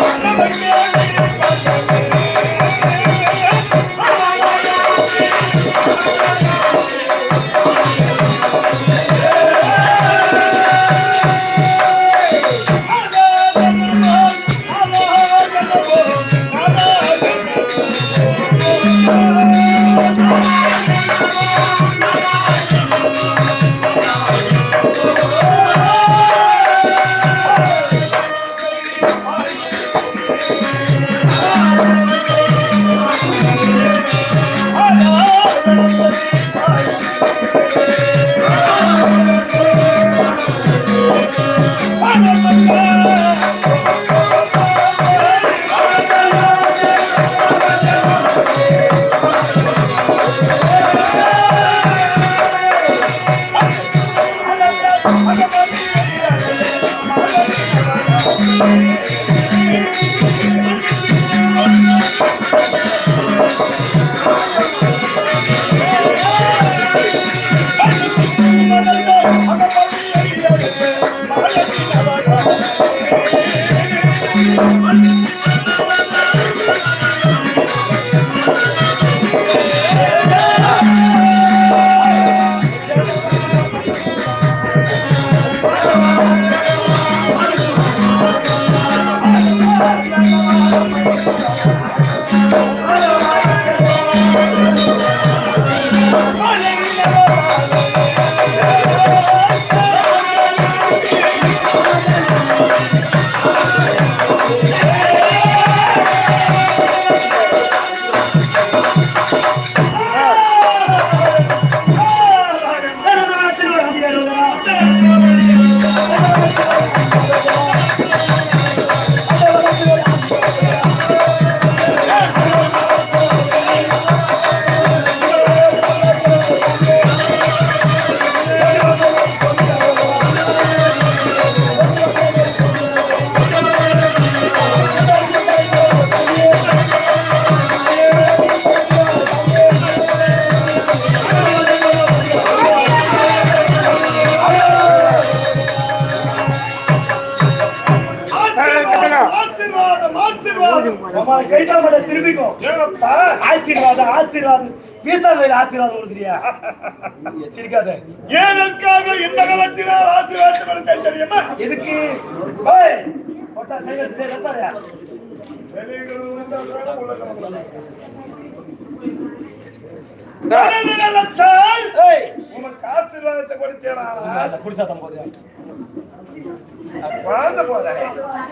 ஆசீர்வாதம் Yeah! ஆசீர்வாதம் ஆசீர்வாதம் வீசா மேல ஆசீர்வாதம் கொடுக்குறியா? சிரிக்காத. ஏனென்றாக இந்த காலத்தினால் ஆசீர்வாதம் கொடுத்தேன் தெரியுமா எதுக்கு? ஓய் போட்டா சைக்கிள் ஏய் உனக்கு ஆசீர்வாதத்தை கொடுத்தேனா அந்த குடிசாத்தம் போதே குழந்தை போதே.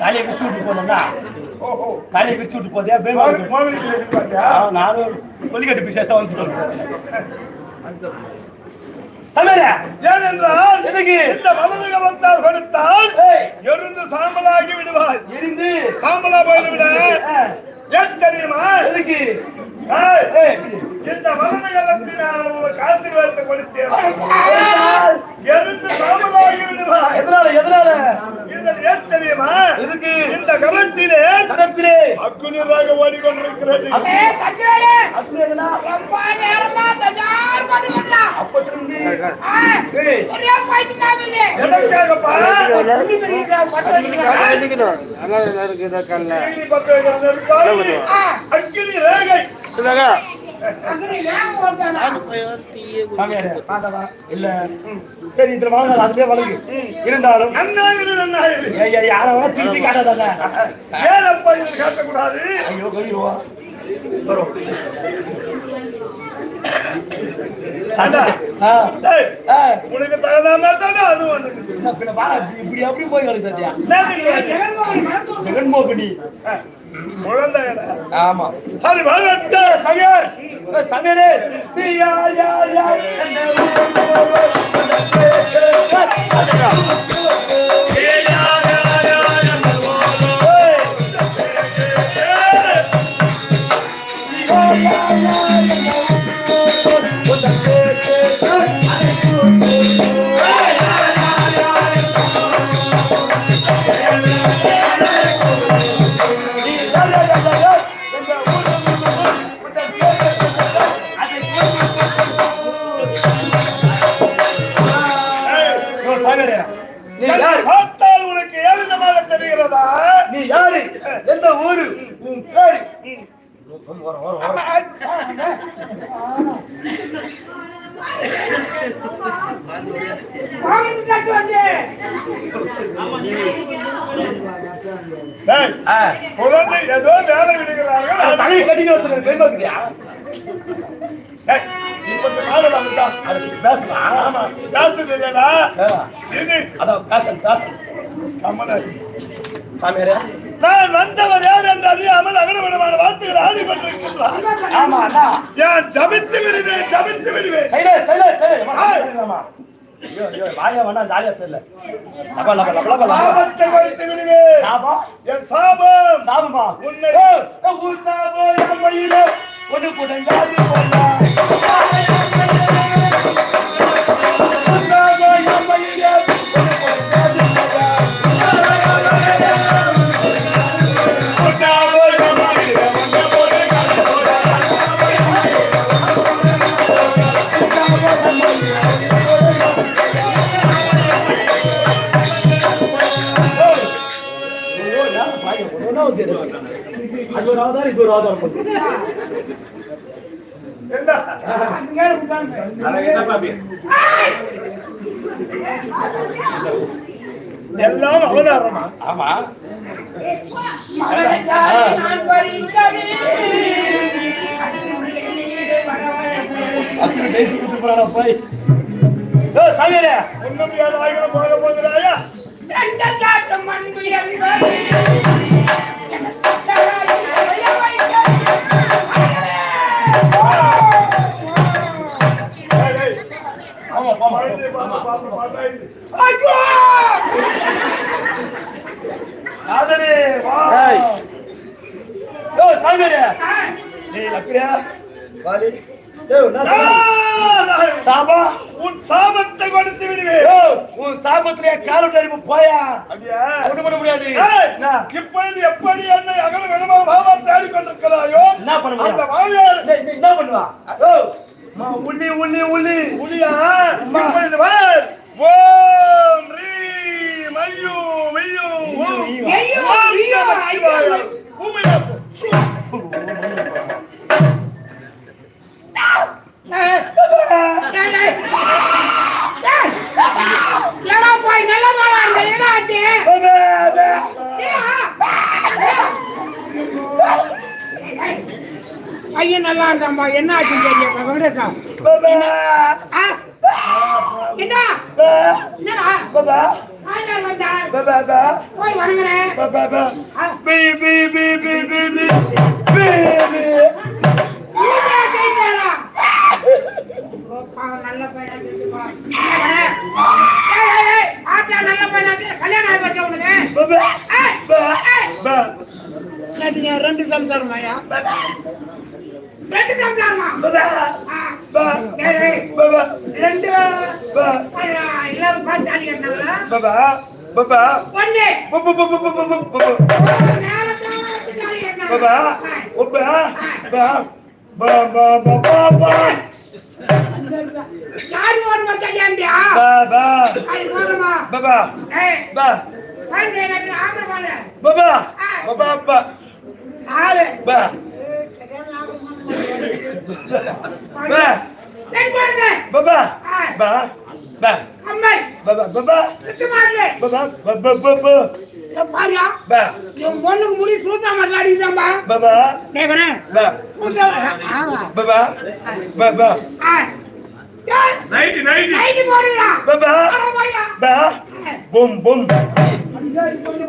காலையை பிரிச்சு விட்டு போனோம்னா ஓஹோ. காலையை பிரிச்சு விட்டு போதே கோவில் கோவிலுக்கு எதிர்பார்த்தியா நானும் கொல்லிக்கட்டு தான் வந்து சமையல ஏனென்றால் எதுக்கு? இந்த வலது கவனத்தால் கொடுத்தால் எருந்து சாம்பலாகி விடுவாய். எரிந்து சாம்பலா போய்விட ஏன் தெரியுமா? எதுக்கு? இந்த வலது கவனத்தினால் உனக்கு ஆசீர்வாதத்தை கொடுத்தேன். எதனால்? எருந்து சாம்பலாகி விடுவாய் எதனால எதனால இது ஏன் தெரியுமா எதுக்கு இந்த கரத்திலே கடத்திலே அக்குநீராக ஓடிக்கொண்டிருக்கிறது. அப்படி எதுனா அப்பத்திலிருந்து ஏய் எதற்காகப்பா? நீதி பக்கம் இருக்கிற அக்கினி ரேகை. இல்ல. சரி இதுல அதுலயே இருந்தாலும் யாரை வேணா திருப்பி காட்டாதாங்க. காட்டக்கூடாது ஐயோ கவிருவா வரும். உனக்கு தகுந்த தானே அது வந்துக்குது. என்ன பின்ன வா, இப்படி அப்படி போய் என்னதுக்கு? ஜெகன்மோகினி. ஆமா சரி வரட்டு சமையரே நீ யா யா யா என்ன குழந்தை ஏதோ வேலை விடுகிறார்கள். தலையை கட்டிட்டு வச்சிருக்க பெண் பார்க்குறியா நான் வந்தவர் யார் என்று அறியாமல் அகலவிடமான வார்த்தைகள் ஆடிப்பட்டிருக்கின்றார் ஆமா நான் ஜபித்து விடுவேன் ஜபித்து விடுவேன். வாயா வேணா ஜாலியா தெரியல. லப லப லப லப சாபத்தை வடித்து விடுவே. சாபம்? என் சாபம். சாபமா? உன்னை உன் சாபம் என் மயிலே கொண்டு போட்ட ஒரு ஆதாரம் எல்லாம் அவதாரமா? ஆமா. அத்தனை பேசி கொடுத்து ஆமா ஆமா. ஐயோ ஆதரே வா. ஏய். சாமிரே நீ லக்கிரியா வாலி சாபத்தை கொடுத்து விடுவேன். உன் சாபத்திலே காலம் நெருப்பு போயா? ஒண்ணு பண்ண முடியாது. இப்பொழுது எப்படி என்னை அகல வேணுமா பாபா தேடிக்கொண்டிருக்கிறாயோ என்ன பண்ணுவா என்ன பண்ணுவா? உளி உளி உளி உளியா ஓம் ரீம் ஐயோ ஐயோ ஓம் ஐயோ ஐயோ உமையா நல்லா போய் நல்லா போய் நல்லா பையன் நல்லா இருந்தாம்மா என்ன ஆச்சு கேட்டீங்க வெங்கடேஷா என்ன? என்னடா? போய் வணங்குறேன். பி பி பி பி பி பி. பி நல்ல பையன் நல்ல பையன் கல்யாணம் ஆகி வச்ச உனக்கு? ரெண்டு சம்சாரம் ஐயா பாபா ரெண்டு பா ஐயா, எல்லாரும் பார்த்து தாலி கட்டினாங்களா? பாபா பாபா ஒண்ணு. பாபா பாபா பாபா பாபா. பாபா. பாபா பா பா பா பா பா பா யாரு ஓடி ஏன்டியா? பாபா அது போதுமா? பாபா ஏய், பா குழந்தை எனக்கு ஆம்பளை குழந்தை. பாபா பாபா பா ஆளு. பா நைட்டு நைட்டு. நைட்டு போடுறா. பாபா. பா. Boom boom. அஞ்சாடி போயிட்டு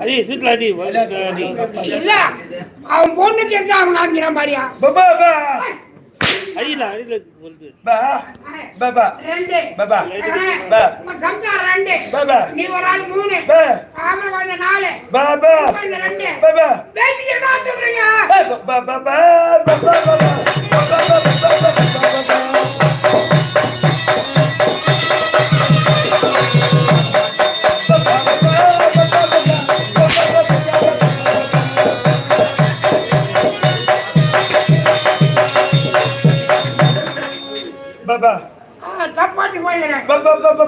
அடி சீட்ல அடி அடி இல்ல அவன் பொண்ணுக்கு எங்க அவன் ஆகிறான் பாரியா பாபா பா அடியில அடியில வருது பா பாபா ரெண்டு பாபா பா உன் சம்சாரம் ரெண்டு பாபா நீ ஒரு ஆள் மூணு பா ஆம்பளை குழந்தை நாலு பாபா குழந்தை ரெண்டு பாபா பேட்டி என்ன சொல்றீங்க பாபா பாபா பாபா பாபா பாபா ஆ, சப்பாத்தி போயிடுறேன் பாபா பாபா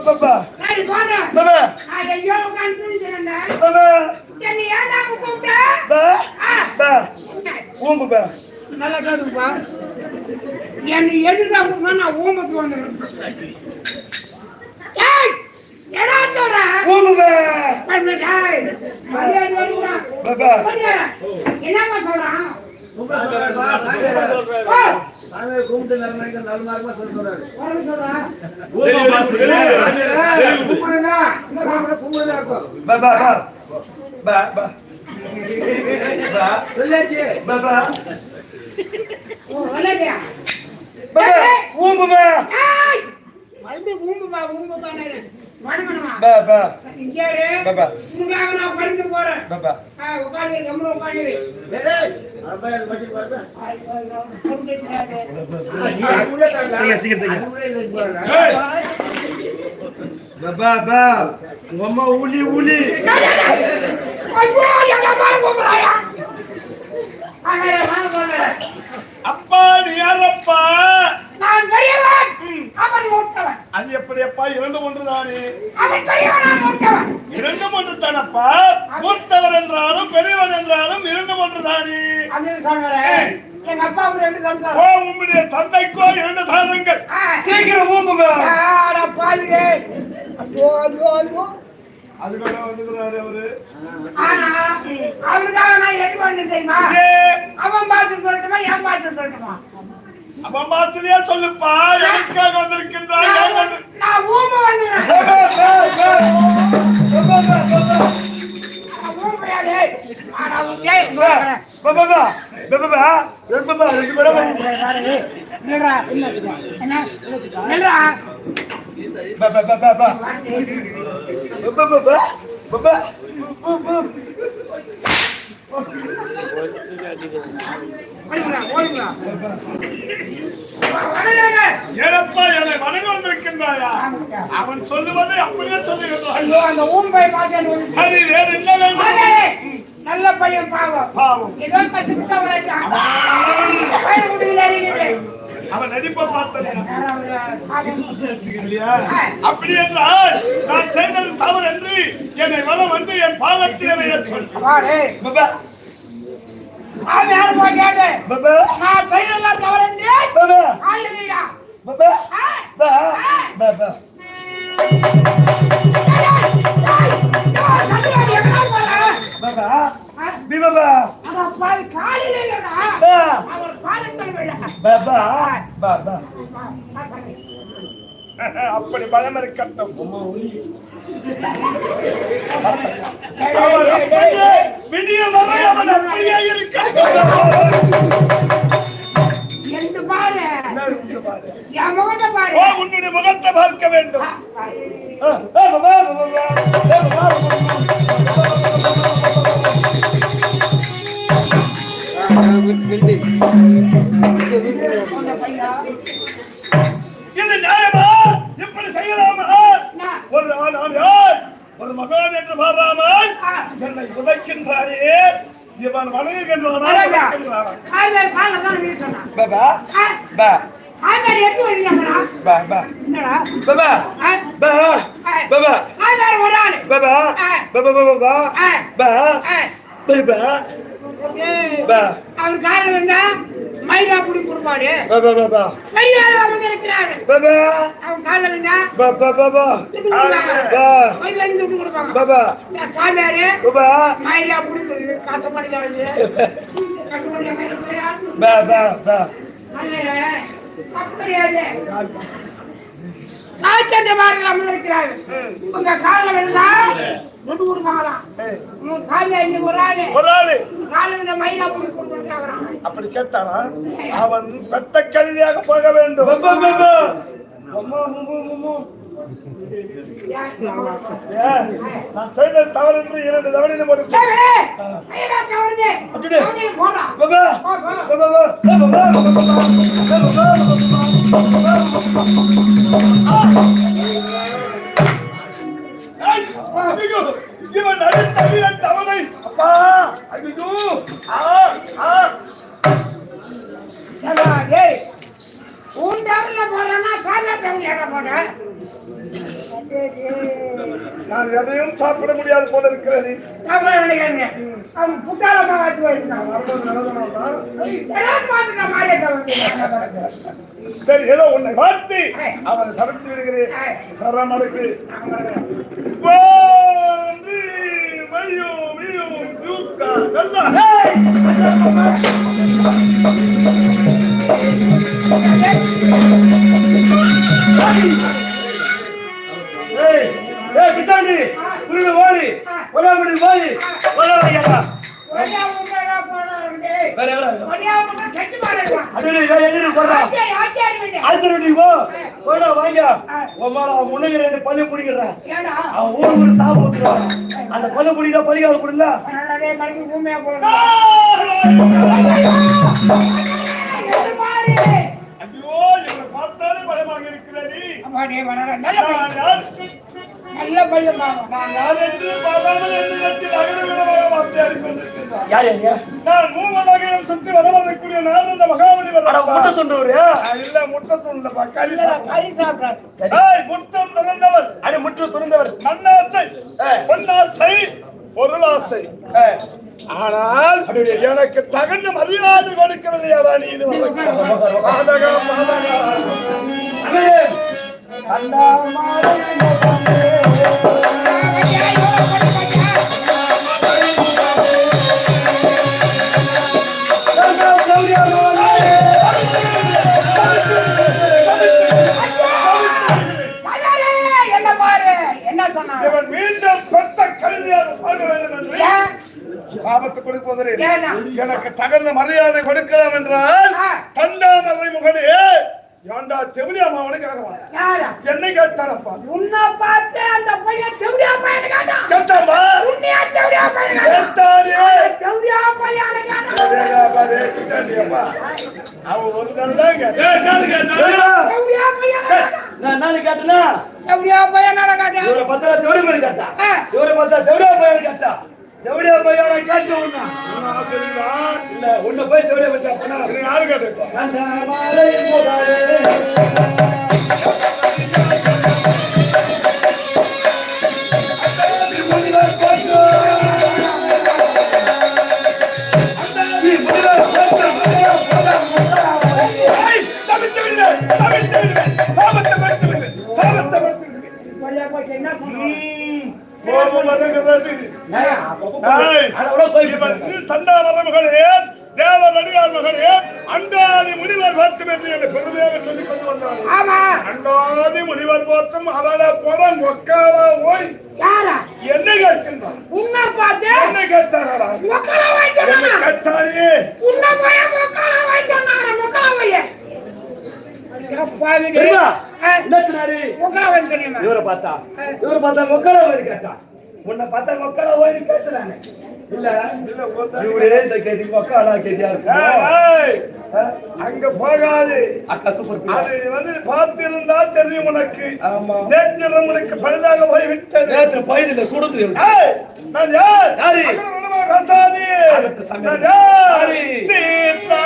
பாபா நான் போறேன் பாபா நான் எங்கேயோ உட்கார்ந்து தூங்கிக்கிறேன் பாபா என்னை ஏன்டா கூப்பிட்ட? பா ஆ, பா ஊம்பு பா நல்லா கேட்டுப்பா என்னை எதுக்கா கூப்பிட்டா நான் ஊமத்துக்கு வந்துடுறேன். ஏய் என்னடா சொல்ற? ஊம்பு பா டேய், மரியாதை வருவா. பாபா மரியாதை. சாமியை கும்பிட்டு நல்மணிக்கு நல்மார்க்கமா சொல்றாரு. கும்பிடுனா கும்பிடுனா இருக்கும். பா பா பா. பா பா. சொல்லாச்சு. பா பா. ஊம்புமா மறுபடியும் ஊம்புமா ஊம்புமா உங்க உளி யாரப்பா? அது எப்படியப்பா? இரண்டு ஒன்று தானே? இரண்டு ஒன்று தானப்பா? மூத்தவர் என்றாலும் பெரியவர் என்றாலும் இரண்டு ஒன்று தானே? உங்களுடைய தந்தைக்கோ இரண்டு தானங்கள் சீக்கிரம் ஊந்துங்க ஐயோ ஐயோ ஐயோ அதுக்காக வந்துக்கிறாரு அவரு. ஆனா அவருக்காக நான் எதுக்கு வந்து தெரியுமா? அவன் பார்த்து சொல்லட்டுமா என் பார்த்து சொல்லட்டுமா? அம்மா சரியா சொல்லுப்பா எனக்காக வந்திருக்கின்றாய் நான் ஊமை வந்துறேன் அவன் சொல்லுவதை அப்படியே சொல்லுகிறான் சரி வேறு என்ன வேண்டும் நல்ல பையன் பாவம் பாவம் ஏதோ பத்து முடியல அவன் நடிப்பை பார்த்தேன் அப்படி என்றால் நான் செய்தது தவறு என்று என்னை வளம் வந்து என் பாவத்திலே சொன்னார் நான் யார் போய் கேட்டேன் நான் செய்ததெல்லாம் தவறு என்று பாபா பாபா பாபா பாபா பாபா அப்படி பலம் இருக்கட்டும் விடிய வரை அவன் அப்படியே இருக்கட்டும் உன்னுடைய முகத்தை பார்க்க வேண்டும் இது நியாயமா? இப்படி செய்யலாமா? ஒரு ஆண் யார்? ஒரு மகான் என்று பாராமல் என்னை உதைக்கின்றாரே இவன் வணங்குகின்றானா அவர் காலம் வந்தா மைதா புடி கொடுப்பாரு. பெரியார் வந்திருக்கிறார் அவன் காலம் வந்தா மைதா துட்டு கொடுப்பாங்க. சாமியாரு மைதா புடி காசு பண்ணிக்காரு கட்டுப்படி அப்படியாது நாய்ச்சந்தமார்கள் அமர்ந்திருக்கிறார்கள் உங்க காலம் எல்லாம் துண்டு கொடுக்காங்களாம் உங்க கால இங்க ஒரு ஆளு. ஒரு ஆளு. கால இந்த மயிலா புடி கொடுத்துருக்காங்க அப்படி கேட்டானா அவன் பெத்த கல்வியாக போக வேண்டும். நான் செய்த தவறு என்று இரண்டு தவறினும் போட்டு இவன் நடுத்தவியன் தவனை அப்பா ஐயோ ஆ ஆ டேய் உன் டவுன்ல போறானா சாப்பிட்டவங்க ஏட போட நான் எதையும் சாப்பிட முடியாது போல இருக்கிறது. அவன் புத்தாளமா வாத்து போயிருந்தான். சரி ஏதோ உன்னை வாழ்த்தி. அவனை தடுத்து விடுகிறேன். சரணடைக்கு வான்றி மையோ மியோ நல்லா ஏய். ஏய் பிச்சாண்டி உருள ஓடி ஒரே மணி போய் ஒரே உமால முன்னுக்கு ரெண்டு பல்லு பிடிக்கிறான்? அவன் ஊருக்கு ஒரு சாப்பு ஊத்துறான் அந்த ஊமையா போறோம். நின்னு பாரு. ஐயோ இவனை பார்த்தாலே பயமாக இருக்கிறது. நல்ல பையன். நான் என்று பார்க்காமல் என்று நினைத்து நகர விடமாக வார்த்தையாடி கொண்டிருக்கின்றான் யார் யார் நான் மூவலகையும் சுற்றி வரவழைக்கூடிய நான் இந்த மகாபலி அட முட்டை தொண்டவர் இல்ல முட்டை துண்டப்பா கறி. கறி சாப்பிடாது. ஏய் முத்தம் திறந்தவர். அட முற்று துணிந்தவர் மண்ணாசை. பொன்னாசை பொருளாசை. ஆனால் எனக்கு தகுந்த மரியாதை கொடுக்கிறது யாரா நீ இது சண்டா மாலை சாபத்து கொடுப்பதே ஏன்னா? எனக்கு தகுந்த மரியாதை கொடுக்கலாம் என்றால் ஆ. தண்டாமரை முகனே ஏண்டா செவிலி அம்மாவனுக்காக வா. யாரா? என்னை கேட்டானப்பா. உன்னை பார்த்து அந்த பையன் செவிடியா பையனை கேட்டான். கேட்டாமா உன்னையா செவிடியா பையனை கேட்டான். கேட்டானே. செவிடியா பையனை கேட்டான். அவன் ஒரு தடவை தான் கேட்டான். சரிடா. செவிடியா பையனை கேட்டான். நான் நாளைக்கு கேட்டனா? செவிடியா பையனை கேட்டான். இவரை பத்தா செவடி பையன் கேட்டா? ஆ. இவரை பத்தா செவடியா பையன் கேட்டா செவடியா பையனை கேட்ட ஒண்ணா. இல்ல உன்னை போய் யாரு. சாபத்தை சாபத்தை. பையன் போய் என்ன போய். தண்டாவர மகளே தேவரடியார் மகளே அண்டாதி முனிவர் போற்றும் என்று என்னை பெருமையாக சொல்லிக் கொண்டு வந்தார் அண்டாதி முனிவர் போற்றும் அவட படம் ஒக்காவா ஓய். யாரா? என்ன கேட்கின்றான் உன்னை பார்த்து என்ன கேட்டாரா? கேட்டாரே. உன்னை சொன்னாரு? வாங்கிட்டு வந்தானா? இவரை பார்த்தா. இவரை பார்த்தா மொக்கல போய் கேட்டா. உன்னை பார்த்தா மொக்கல போய் கேட்டுறானே இல்ல இவரே இந்த கேதி மொக்காலா ஏய், இருக்கும் அங்க போகாது. அக்கா சூப்பர் பிள்ளை. அது வந்து பார்த்திருந்தா தெரியும் உனக்கு. ஆமா. நேற்று உனக்கு பழுதாக போய் விட்டது நேற்று பயிரில் சுடுது நான் யார்? யாரு? பேசாதே. சீதா.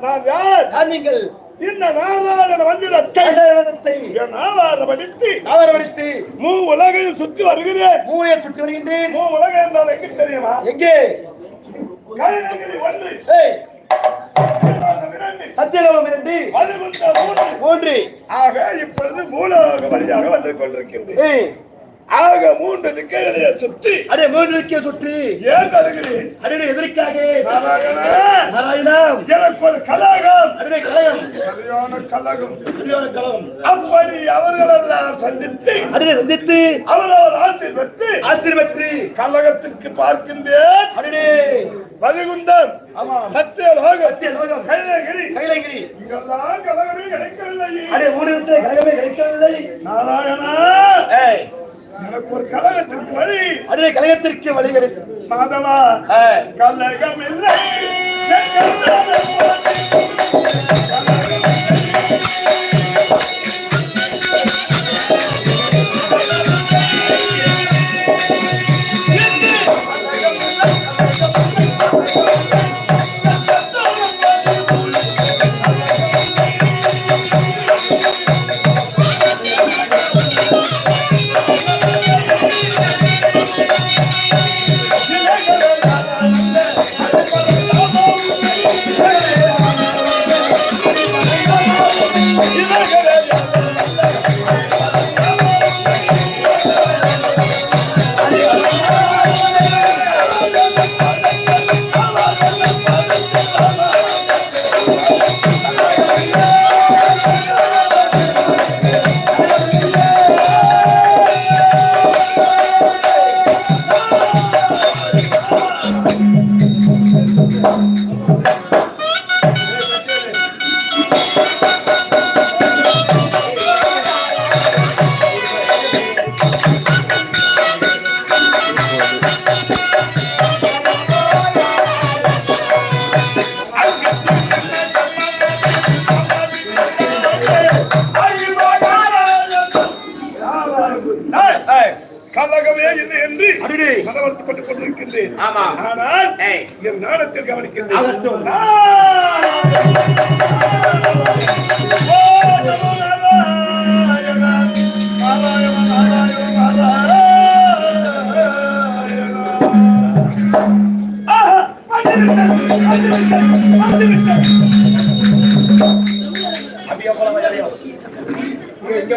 நீங்கள்? இந்த நாராயண மந்திரத்தை என் படித்து அவரவடித்து மூ உலகையும் சுற்றி வருகிறேன். மூளையை சுற்றி வருகின்றேன். மூ உலகம் என்றால் எங்க தெரியுமா? எங்கே? கைநகிரி ஒன்று. சத்தியலோகம் இரண்டு. மூன்று. ஆக இப்பொழுது பூலோக வழியாக வந்து கொண்டிருக்கின்றது ஆக மூன்று திக்கைகளை சுற்றி அடே மூன்று திக்கை சுற்றி. ஏன் வருகிறேன் அடே எதற்காக? நாராயணா. நாராயணம். எனக்கு ஒரு கலகம். அடே கலயம் சரியான கலகம். சரியான கலம் அப்படி அவர்களெல்லாம் சந்தித்து அடே சந்தித்து அவரவர் ஆசை பெற்று ஆசீர்வற்று கலகத்திற்கு பார்க்கின்றேன். அடே வலிகுந்தம் ஆமா. சத்தியலோகம் சத்தியலோகம். கைலகிரி. கைலங்கிரி இங்கெல்லாம் கலகமே கிடைக்கவில்லை. அடே மூணு இடத்துல கலகமே கிடைக்கவில்லை. நாராயணா. ஏய். எனக்கு ஒரு கலகத்திற்கு வழி. அடே கலகத்திற்கு வழி கிடைக்கும். மாதவா ஏய் கலகம் இல்லை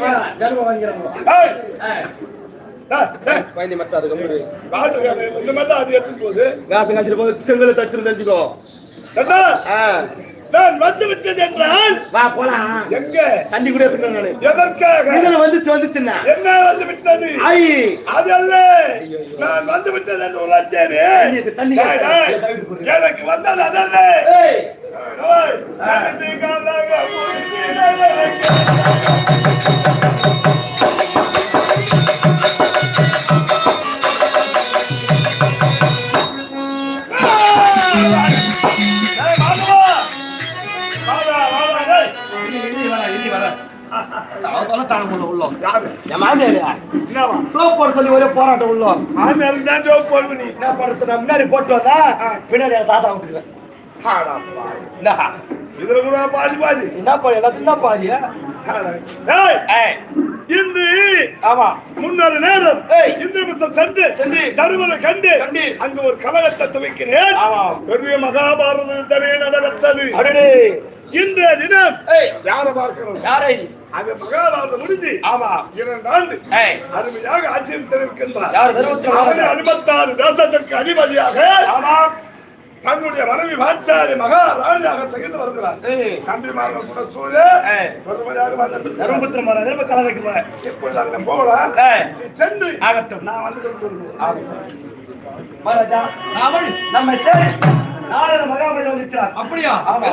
இங்க இங்க வா ஜன்ம வாங்கிறோம் அது கம்முரு காட்டு தான் அது எடுத்துட்டு போகுது. காசு காய்ச்சிட்டு போது செங்கல தச்சிரு தெரிஞ்சுக்கோ நான் வந்து விட்டது என்றால் வா போலாம். எங்க? தண்ணி கூட எடுத்துக்கணும் நானு. எதற்காக? இதுல வந்துச்சு வந்துச்சுன்னா. என்ன வந்து விட்டது ஐ அதல்ல நான் வந்து விட்டது என்று உழைத்தேனே தண்ணி. எனக்கு வந்தது அதல்ல கலக அவதால உள்ள? என் மாமியாரியா? சோப் போட சொல்லி ஒரே போராட்டம் உள்ள. ஆமையாருக்கு தான் ஜோக் போடுவ நீ. என்ன படுத்து நான் முன்னாடி போட்டு வந்தா பின்னாடி என் தாத்தா விட்டுருவேன் ஆடா, பாவி. என்ன இதுல கூட பாதி பாதி. என்ன பண்ண எல்லாத்தையும் தான் பாதியா இன்று ஆமா. முன்னொரு நேரம். ஏய். இந்திரபுத்தம் சென்று சென்று. தருமலை கண்டு கண்டு. அங்கு ஒரு கலகத்தை துவைக்கிறேன். ஆமா. பெரிய மகாபாரத யுத்தமே அடடே. இன்றைய தினம் யாரை பார்க்கணும் யாரை? அது மகாபாரதம் முடிஞ்சு ஆமா. இரண்டு ஆண்டு அருமையாக ஆட்சியில் தெரிவிக்கின்றார். அறுபத்தாறு தேசத்திற்கு அதிபதியாக ஆமா. தன்னுடைய மனைவி பாச்சாரி மகாராணியாக தகுந்து வருகிறார். தம்பிமார்கள் கூட சூழ தருமபுத்திரம் போற திரும்ப கலை வைக்க போறேன் இப்பொழுது அங்க போகலாம். சென்று ஆகட்டும். நான் வந்து மகாராஜா அவள் நம்மை தேடி நாரத மகாபலி வந்திருக்கிறார். அப்படியா? ஆமா.